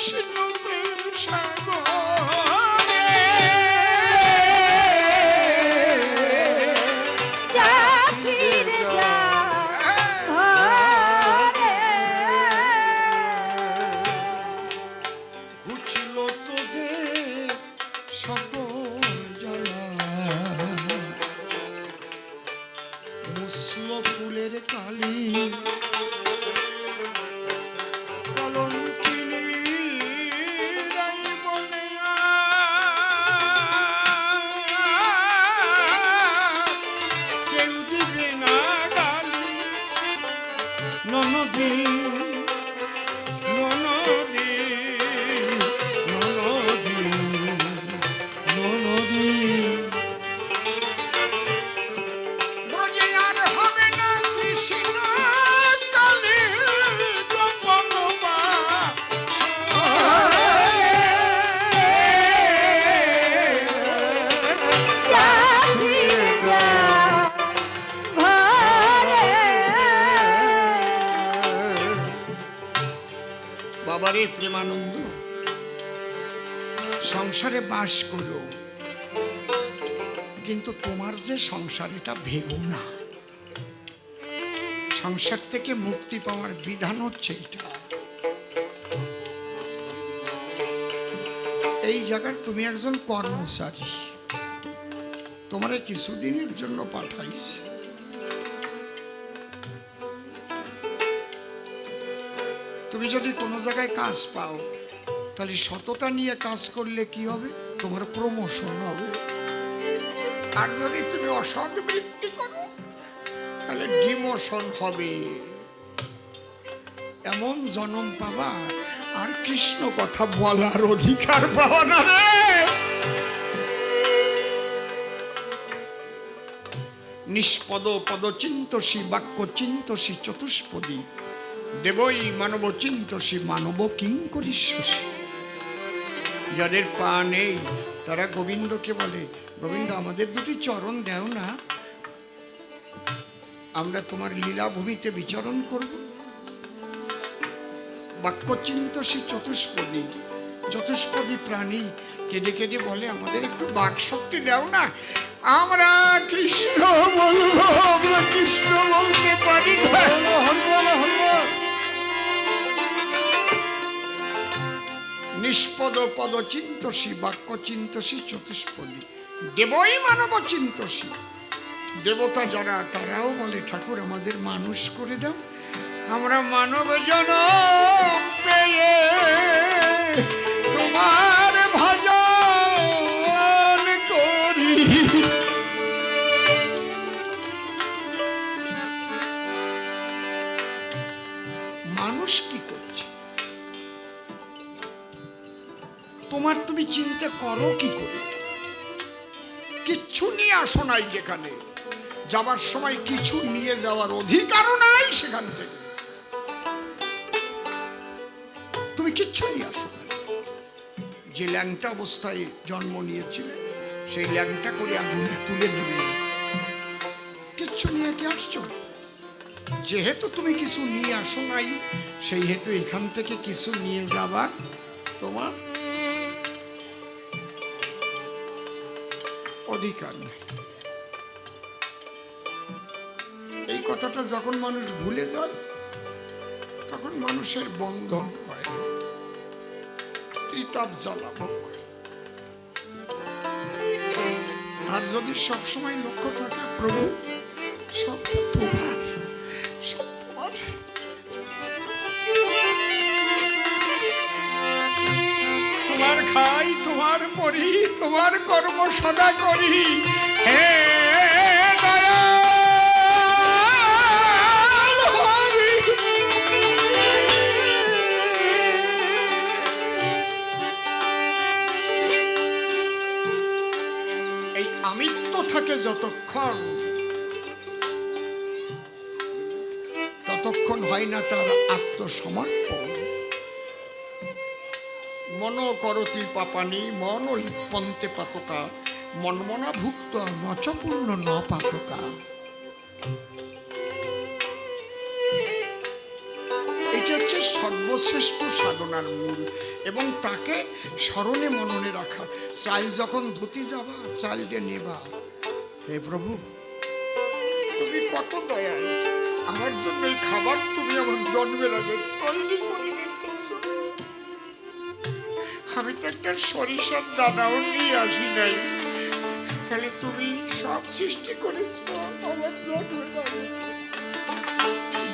Russian বাবারে প্রেমানন্দ, সংসারে বাস করো। কিন্তু তোমার যে সংসার, এটা ভেবো না। সংসার থেকে মুক্তি পাওয়ার বিধান হচ্ছে এটা। এই জায়গার তুমি একজন কর্মচারী। তোমারে কিছুদিনের জন্য পাঠাইছে। তুমি যদি কোনো জায়গায় কাজ পাও, তাহলে সততা নিয়ে কাজ করলে কি হবে? তোমার প্রমোশন হবে। আর যদি তুমি অসৎ বৃত্তি করো, তাহলে ডিমোশন হবে। এমন জনম পাবা, আর কৃষ্ণ কথা বলার অধিকার পাওয়া না রে। নিষ্পদ পদ চিন্তসী বাক্য চিন্তসী চতুষ্পদী। দেবই মানব চিন্তসী মানব কিং করিষ্যসী যাদের পা নেই, তারা গোবিন্দকে বলে, গোবিন্দ, আমাদের দুটি চরণ দেও না। আমরা তোমার লীলাভূমিতে বিচরণ করব। বাক্যচিন্তসী চতুষ্পদী চতুষ্পদী প্রাণী কেঁদে কেঁদে বলে, আমাদের একটু বাক শক্তি দাও না। আমরা কৃষ্ণ বলব, আমরা কৃষ্ণ বলতে পারি না। নিষ্পদ পদ চিন্তসী, বাক্য চিন্তসী, চতুষ্পদী। দেবই মানব চিন্তসী। দেবতা যারা, তারাও বলে, ঠাকুর, আমাদের মানুষ করে দাও। আমরা মানব জন পেয়ে করো কি করে? কিচ্ছু নিয়ে আসো নাই যেখানে। যাবার সময় কিছু নিয়ে যাওয়ার অধিকারও নাই সেখান থেকে। তুমি কিচ্ছু নিয়ে আসো যে ল্যাংটা অবস্থায় জন্ম নিয়েছিলে, সেই ল্যাংটা করে আগুনে তুলে দেবে কিচ্ছু নিয়ে কি আসছো? যেহেতু তুমি কিছু নিয়ে আসো নাই, সেই হেতু এখান থেকে কিছু নিয়ে যাবার তোমার অধিকার নাই এই কথাটা যখন মানুষ ভুলে যায়, তখন মানুষের বন্ধন হয়, ত্রিতাপ জ্বালা ভোগ। আর যদি সবসময় লক্ষ্য থাকে, প্রভু, সব তো তোমার পরি তোমার কর্ম সদা করি। হে এই আমিত্ব থাকে যতক্ষণ, ততক্ষণ হয় না তার আত্মসমর্পণ। করতি পাপানি, মন লিপন্তে পাতকা, মনমনা ভুক্ত নচপূর্ণ ন পাতকা। এটা হচ্ছে সর্বশ্রেষ্ঠ সাধনার মূল এবং তাকে স্মরণে মননে রাখা। চাল যখন ধুতি যাবা চালটা নেবা। হে প্রভু, তুমি কত দয়াল। আমার জন্য এই খাবার তুমি আমার জন্মের আগে তৈরি করে আমি তো একটা সরিষার দানাও নিয়ে আসি নাই। তাহলে তুমি সব সৃষ্টি করেছ, আমার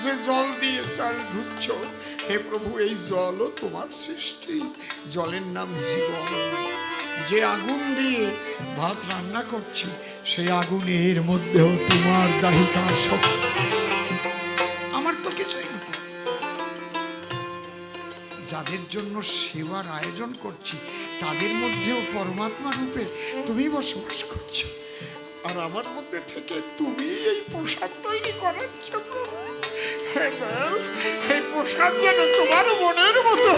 যে জল দিয়ে চাল ধুচ্ছ, হে প্রভু, এই জলও তোমার সৃষ্টি। জলের নাম জীবন। যে আগুন দিয়ে ভাত রান্না করছি, সেই আগুনের মধ্যেও তোমার দাহিকা শক্তি। আমার তো কিছুই না যাদের জন্য সেবার আয়োজন করছি, তাদের মধ্যেও পরমাত্মা রূপে তুমি বসবাস করছ। আর আমার মধ্যে থেকে তুমি এই প্রসাদ তৈরি করাচ্ছ হ্যাঁ এই প্রসাদ যেন তোমার মনের মতো।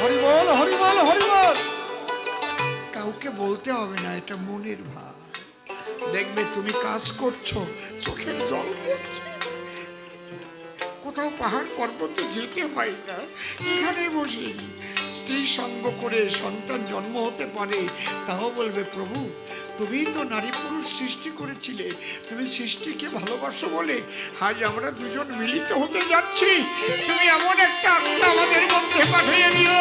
হরিবল হরিবল হরিবল কাউকে বলতে হবে না, এটা মনের ভাব। দেখবে তুমি কাজ করছ, চোখের জল পড়ছে। কোথাও পাহাড় পর্বতে যেতে হয় না। এখানে বসে স্ত্রী সঙ্গ করে সন্তান জন্ম হতে পারে, তাও বলবে, প্রভু, তুমি তো নারী পুরুষ সৃষ্টি করেছিলে, তুমি সৃষ্টিকে ভালোবাসো বলে আজ আমরা দুজন মিলিত হতে যাচ্ছি। তুমি এমন একটা আত্মা আমাদের মধ্যে পাঠিয়ে দিও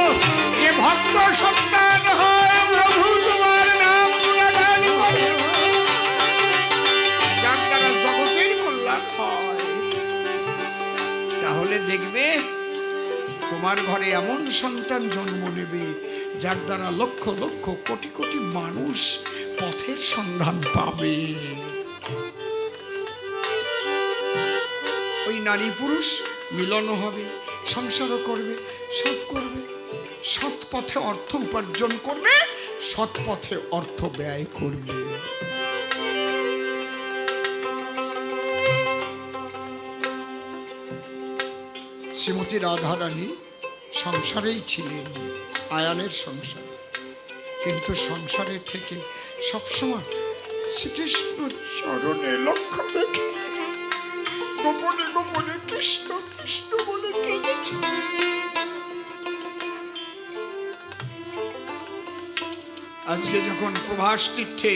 যে ভক্ত সন্তান হয় প্রভু, তোমার নাম গুণগান করে। তোমার ঘরে এমন সন্তান জন্ম নেবে, যার দ্বারা লক্ষ লক্ষ কোটি কোটি মানুষ পথের সন্ধান পাবে। ওই নারী পুরুষ মিলনও হবে, সংসারও করবে, সৎ করবে, সৎ পথে অর্থ উপার্জন করবে, সৎ পথে অর্থ ব্যয় করবে। শ্রীমতী রাধারানী সংসারেই ছিলেন আয়ানের সংসার। কিন্তু সংসারে থেকে সবসময় শ্রীকৃষ্ণ চরণে লক্ষ্য রেখে গোপনে গোপনে কৃষ্ণ কৃষ্ণ বলে কেঁদেছে আজকে যখন প্রভাস তীর্থে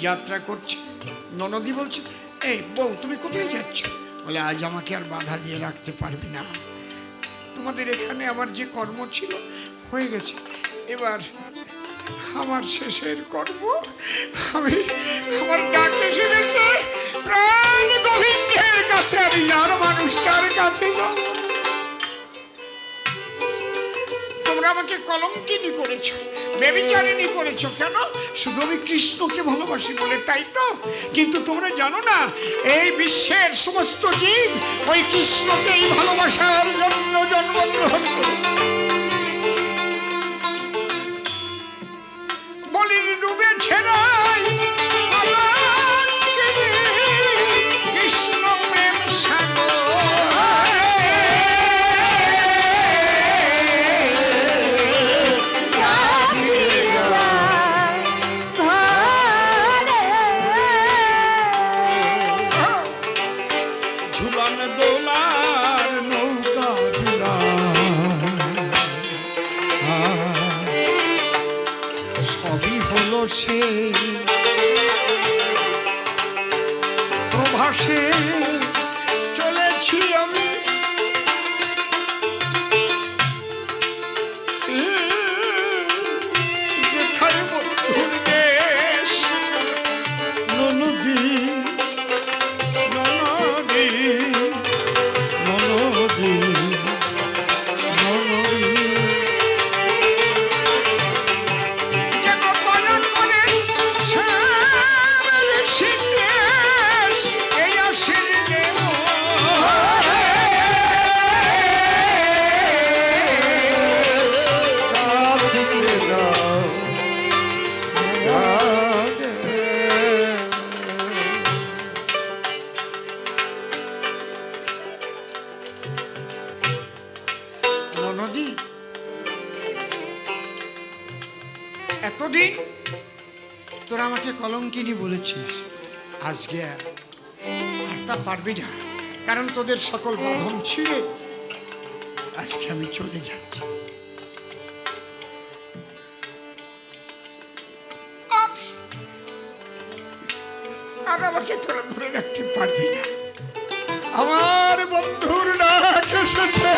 যাত্রা করছে, ননদি বলছে, এই বউ, তুমি কোথায় যাচ্ছ? বলে, আজ আমাকে আর বাধা দিয়ে রাখতে পারবি না। তোমাদের এখানে আমার যে কর্ম ছিল হয়ে গেছে। এবার আমার শেষের কর্ম, আমি আমার ডাক এসে গেছে। প্রাণ গোবিন্দের কাছে, আমি যার মানুষটার কাছে যাব। আমাকে কলঙ্কিনী করেছ বেবিচারিণী করেছ। কেন? শুধু আমি কৃষ্ণকে ভালোবাসি বলে, তাই তো? কিন্তু তোমরা জানো না, এই বিশ্বের সমস্ত জীব ওই কৃষ্ণকেই ভালোবাসার জন্য জন্মগ্রহণ করেছে। ঝুলন দোলার নৌকা সবই হলো সে ননদী এতদিন তোরা আমাকে কলঙ্কিনী বলেছিস। আজকে আর তা পারবি না, কারণ তোদের সকল বাঁধন ছিঁড়ে আজকে আমি চলে যাচ্ছি। আর আমাকে তোরা ধরে রাখতে পারবি না। আমার বন্ধুর ডাক এসেছে।